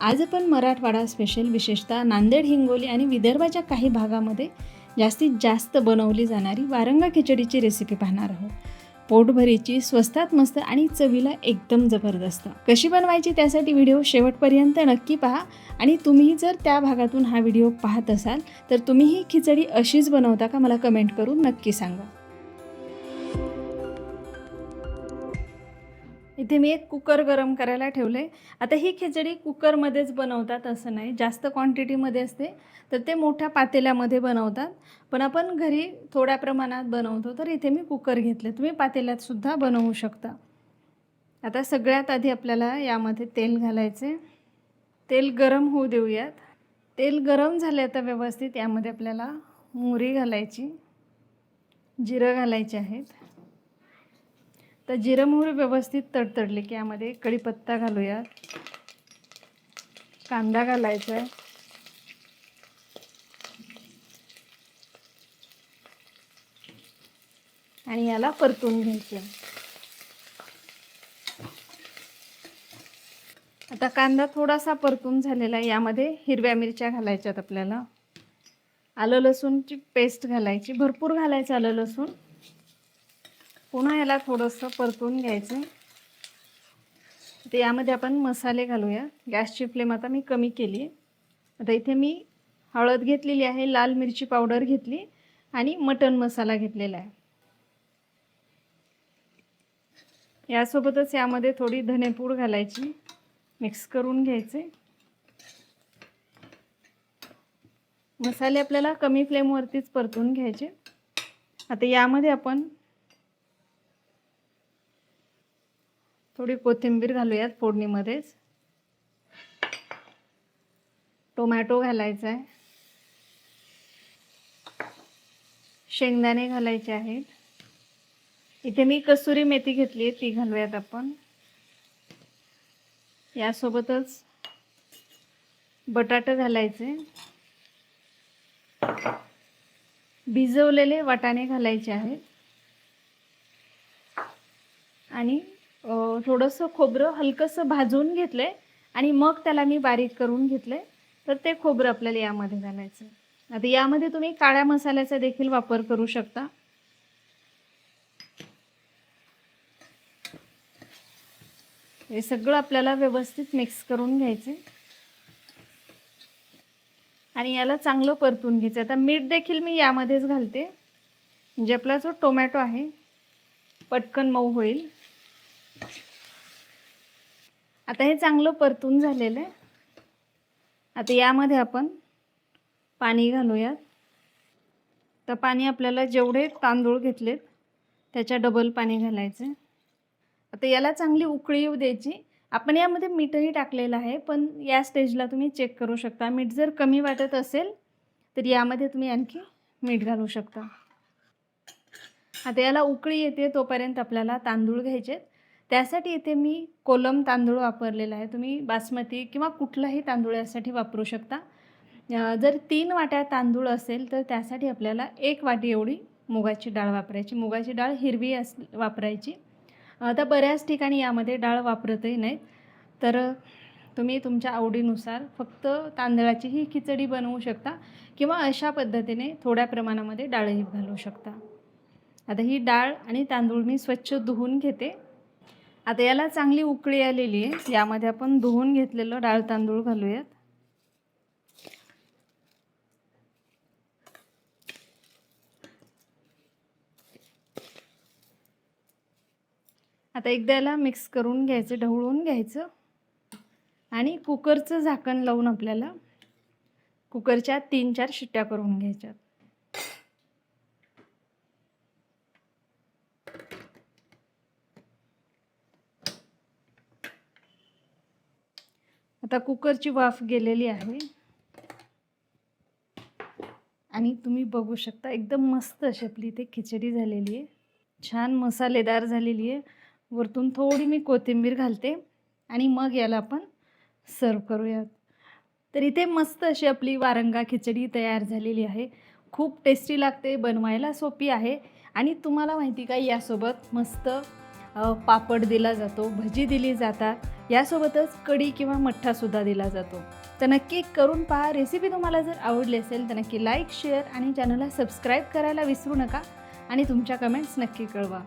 आज आपण मराठवाडा स्पेशल विशेषतः नांदेड हिंगोली आणि विदर्भाच्या काही भागामध्ये जास्तीत जास्त बनवली जाणारी वारंगा खिचडीची रेसिपी पाहणार आहोत. पोटभरीची स्वस्तात मस्त आणि चवीला एकदम जबरदस्त. कशी बनवायची त्यासाठी व्हिडिओ शेवटपर्यंत नक्की पहा आणि तुम्ही जर त्या भागातून हा व्हिडिओ पाहत असाल तर तुम्ही ही खिचडी अशीच बनवता का मला कमेंट करून नक्की सांगा. इथे मी एक कुकर गरम करायला ठेवले आता ही खिचडी कुकरमध्येच बनवतात असं नाही. जास्त क्वांटिटीमध्ये असते तर ते मोठ्या पातेल्यामध्ये बनवतात. पण आपण घरी थोड्या प्रमाणात बनवतो तर इथे मी कुकर घेतले. तुम्ही पातेल्यातसुद्धा बनवू शकता. आता सगळ्यात आधी आपल्याला यामध्ये तेल घालायचे तेल गरम होऊ देऊयात. तेल गरम झाले आता व्यवस्थित यामध्ये आपल्याला मोहरी घालायची जिरं घालायचे आहेत. तर जिरं मोहरी व्यवस्थित तडतडली की यामध्ये कढीपत्ता घालूयात कांदा घालायचा आहे. आणि याला परतून घ्यायचं आता कांदा थोडासा परतून झालेला आहे. यामध्ये हिरव्या मिरच्या घालायच्यात आपल्याला. आलं लसूणची पेस्ट घालायची. भरपूर घालायचं आलं लसूण. पुन्हा याला थोडंसं परतून घ्यायचं. तर यामध्ये आपण मसाले घालूया. गॅसची फ्लेम आता मी कमी केली. आहे आता इथे मी हळद घेतलेली आहे लाल मिरची पावडर घेतली आणि मटन मसाला घेतलेला आहे. यासोबतच यामध्ये थोडी धनेपूड घालायची. मिक्स करून घ्यायचे. मसाले आपल्याला कमी फ्लेमवरतीच परतून घ्यायचे. आता यामध्ये आपण थोडी कोथिंबीर घालूयात फोडणीमध्येच. टोमॅटो घालायचा आहे शेंगदाणे घालायचे आहेत. इथे मी कसुरी मेथी घेतली आहे ती घालूयात आपण. यासोबतच बटाटे घालायचे. भिजवलेले वाटाणे घालायचे आहेत. आणि थोडंसं खोबरं हलकंसं भाजून घेतलं आहे आणि मग त्याला मी बारीक करून घेतलं आहे तर ते खोबरं आपल्याला यामध्ये घालायचं आता यामध्ये तुम्ही काळ्या मसाल्याचा देखील वापर करू शकता. हे सगळं आपल्याला व्यवस्थित मिक्स करून घ्यायचे आणि याला चांगलं परतून घ्यायचं आता मीठ देखील मी यामध्येच घालते. म्हणजे आपला जो टोमॅटो आहे पटकन मऊ होईल. आता हे चांगलं परतून झालेलं आहे. आता यामध्ये आपण पाणी घालूयात. तर पाणी आपल्याला जेवढे तांदूळ घेतलेत त्याच्या डबल पाणी घालायचं आता याला चांगली उकळी येऊ द्यायची. आपण यामध्ये मीठही टाकलेलं आहे पण या स्टेजला तुम्ही चेक करू शकता. मीठ जर कमी वाटत असेल तर यामध्ये तुम्ही आणखी मीठ घालू शकता. आता याला उकळी येते तोपर्यंत आपल्याला तांदूळ घ्यायचे त्यासाठी इथे मी कोलम तांदूळ वापरलेला आहे. तुम्ही बासमती किंवा कुठलाही तांदूळ यासाठी वापरू शकता. जर तीन वाट्या तांदूळ असेल तर त्यासाठी आपल्याला एक वाटी एवढी मुगाची डाळ वापरायची. मुगाची डाळ हिरवी अस वापरायची. आता बऱ्याच ठिकाणी यामध्ये डाळ वापरतही नाहीत. तर तुम्ही तुमच्या आवडीनुसार फक्त तांदळाची ही खिचडी बनवू शकता किंवा अशा पद्धतीने थोड्या प्रमाणामध्ये डाळही घालू शकता. आता ही डाळ आणि तांदूळ मी स्वच्छ धुवून घेते. आता याला चांगली उकळी आलेली आहे. यामध्ये आपण धुवून घेतलेलं डाळ तांदूळ घालूयात. आता एकदा याला मिक्स करून घ्यायचं ढवळून घ्यायचं. आणि कुकरचं झाकण लावून आपल्याला कुकरच्या तीन चार शिट्ट्या करून घ्यायच्यात. आता कुकरची वाफ गेलेली आहे. आणि तुम्ही बघू शकता एकदम मस्त अशी आपली इथे खिचडी झालेली आहे. छान मसालेदार झालेली आहे. वरतून थोडी मी कोथिंबीर घालते आणि मग याला आपण सर्व करूयात. तर इथे मस्त अशी आपली वारंगा खिचडी तयार झालेली आहे. खूप टेस्टी लागते बनवायला सोपी आहे. आणि तुम्हाला माहिती का यासोबत मस्त पापड दिला जातो भजी दिली जातात. यासोबतच कढी किंवा मठ्ठासुद्धा दिला जातो. तर नक्की करून पहा. रेसिपी तुम्हाला जर आवडली असेल तर नक्की लाईक शेअर आणि चॅनलला सबस्क्राईब करायला विसरू नका. आणि तुमच्या कमेंट्स नक्की कळवा.